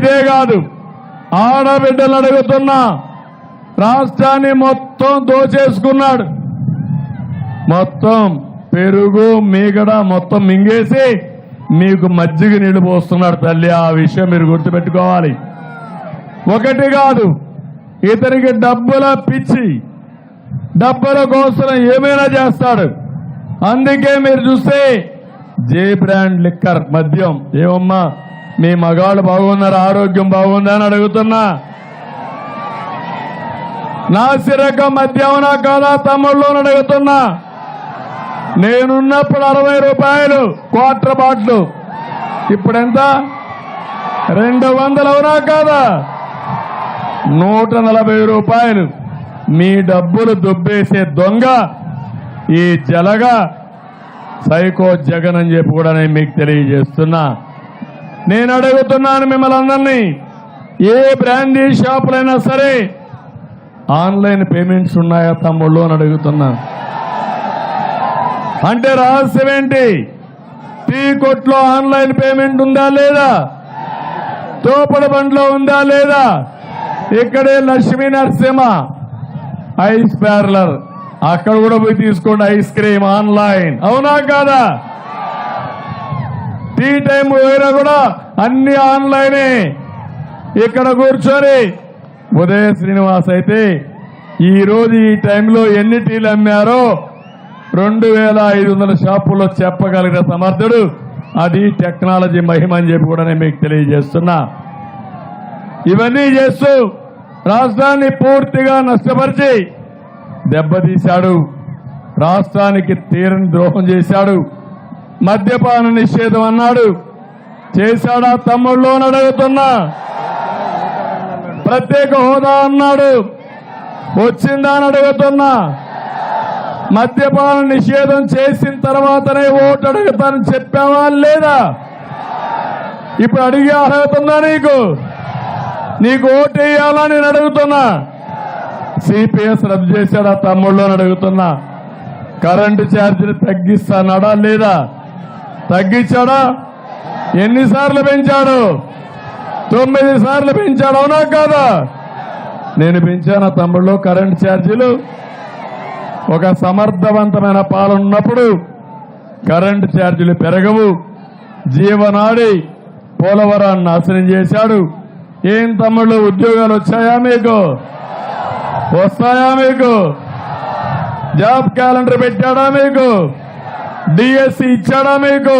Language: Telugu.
ఇదే కాదు. ఆడబిడ్డలు అడుగుతున్నా రాష్ట్రాన్ని మొత్తం దోచేసుకున్నాడు. మొత్తం పెరుగు మీగడ మొత్తం మింగేసి మీకు మజ్జిగ నీళ్ళు పోస్తున్నాడు తల్లి. ఆ విషయం మీరు గుర్తుపెట్టుకోవాలి. ఒకటి కాదు ఇతనికి డబ్బుల పిచ్చి డబ్బుల కోసం ఏమైనా చేస్తాడు. అందుకే మీరు చూస్తే జే బ్రాండ్ లిక్కర్ మద్యం. ఏమమ్మా? మీ మగాళ్ళు బాగున్నారు ఆరోగ్యం బాగుందా అని అడుగుతున్నా. నాసిరక మద్యమనా కాదా తమ్ముళ్ళు అడుగుతున్నా. నేనున్నప్పుడు అరవై రూపాయలు క్వార్టర్ బాట్లు. ఇప్పుడెంత? రెండు వందలు అవునా కాదా? నూట నలభై రూపాయలు. మీ డబ్బులు దుబ్బేసే దొంగ ఈ జలగా సైకో జగన్ అని చెప్పి కూడా నేను మీకు తెలియజేస్తున్నా. నేను అడుగుతున్నాను మిమ్మల్ని అందరినీ. ఏ బ్రాండీ షాపులైనా సరే ఆన్లైన్ పేమెంట్స్ ఉన్నాయా తమ్ముళ్ళు అని అడుగుతున్నా. అంటే రహస్యం ఏంటి? టీ కొట్లో ఆన్లైన్ పేమెంట్ ఉందా లేదా? తోపడ బండ్లో ఉందా లేదా? ఇక్కడే లక్ష్మీ నరసింహ ఐస్ పార్లర్. అక్కడ కూడా పోయి తీసుకోండి ఐస్ క్రీమ్ ఆన్లైన్. అవునా కాదా? టీ టైం పోయినా కూడా అన్ని ఆన్లైనే. ఇక్కడ కూర్చొని ఉదయ శ్రీనివాస్ అయితే ఈరోజు ఈ టైంలో ఎన్ని టీలు అమ్మారో రెండు వేల ఐదు వందల షాపుల్లో చెప్పగలిగిన సమర్థుడు. అది టెక్నాలజీ మహిమ అని చెప్పి కూడా నేను మీకు తెలియజేస్తున్నా. ఇవన్నీ చేస్తూ రాష్ట్రాన్ని పూర్తిగా నష్టపరిచి దెబ్బతీశాడు. రాష్ట్రానికి తీరని ద్రోహం చేశాడు. మద్యపాన నిషేధం అన్నాడు. చేశాడా? తమ్ముళ్ళు అడుగుతున్నా ప్రత్యేక హోదా అన్నాడు. వచ్చిందా అని అడుగుతున్నా మద్యపాన నిషేధం చేసిన తర్వాతనే ఓటు అడుగుతానని చెప్పావా లేదా? ఇప్పుడు అడిగే అర్హత ఉందా నీకు? నీకు ఓటు వేయాలా నేను అడుగుతున్నా. సిపిఎస్ రద్దు చేశాడా? తమ్ముళ్ళు అని అడుగుతున్నా కరెంటు ఛార్జీలు తగ్గిస్తానాడా లేదా? తగ్గించాడా? ఎన్నిసార్లు పెంచాడు? తొమ్మిది సార్లు పెంచాడు అవునా కాదా? నేను పెంచానా తమ్ముళ్ళు కరెంట్ ఛార్జీలు. ఒక సమర్థవంతమైన పాలన ఉన్నప్పుడు కరెంట్ ఛార్జీలు పెరగవు. జీవనాడి పోలవరాన్ని నాశనం చేశాడు. ఏం తమ్ముళ్ళు ఉద్యోగాలు వచ్చాయా మీకు? వస్తాయా మీకు? జాబ్ క్యాలెండర్ పెట్టాడా మీకు? డిఎస్సి ఇచ్చాడా మీకు?